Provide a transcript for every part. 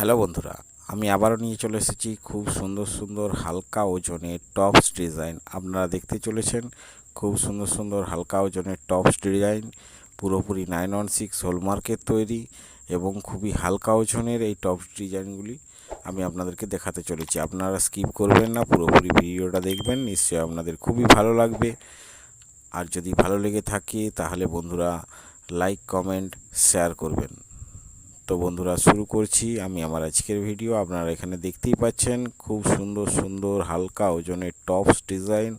Hello বন্ধুরা, আমি আবারও নিয়ে চলে এসেছি খুব সুন্দর সুন্দর হালকা ওজনের টপস ডিজাইন। আপনারা দেখতে চলেছেন, খুব সুন্দর সুন্দর হালকা ওজনের টপস ডিজাইন, পুরোপুরি নাইন ওয়ান সিক্স হলমার্কের তৈরি এবং খুবই হালকা ওজনের এই টপস ডিজাইনগুলি আমি আপনাদেরকে দেখাতে চলেছি। আপনারা স্কিপ করবেন না, পুরোপুরি ভিডিওটা দেখবেন, নিশ্চয়ই আপনাদের খুবই ভালো লাগবে। আর যদি ভালো লেগে থাকে, তাহলে বন্ধুরা লাইক, কমেন্ট, শেয়ার করবেন। তো বন্ধুরা শুরু করছি আমি আমার আজকের ভিডিও। আপনারা এখানে দেখতেই পাচ্ছেন খুব সুন্দর সুন্দর হালকা ওজনের টপস ডিজাইন।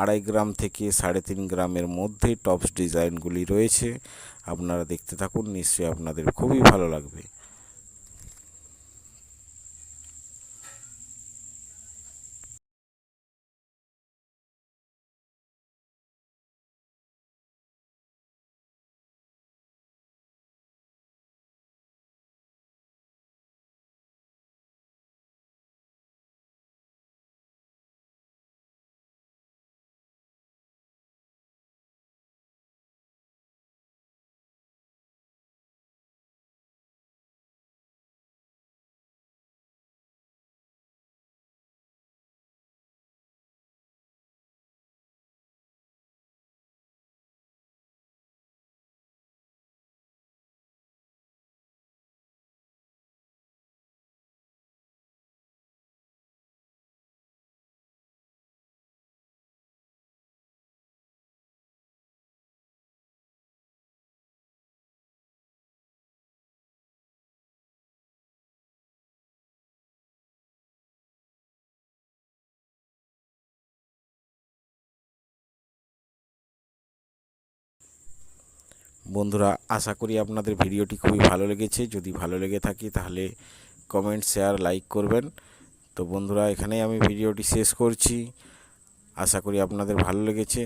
আড়াই গ্রাম থেকে সাড়ে তিন গ্রামের মধ্যে টপস ডিজাইনগুলি রয়েছে। আপনারা দেখতে থাকুন, নিশ্চয়ই আপনাদের খুবই ভালো লাগবে। বন্ধুরা, আশা করি আপনাদের ভিডিওটি খুবই ভালো লেগেছে। যদি ভালো লেগে থাকে তাহলে কমেন্ট শেয়ার লাইক করবেন। তো বন্ধুরা, এখানেই আমি ভিডিওটি শেষ করছি। আশা করি আপনাদের ভালো লেগেছে।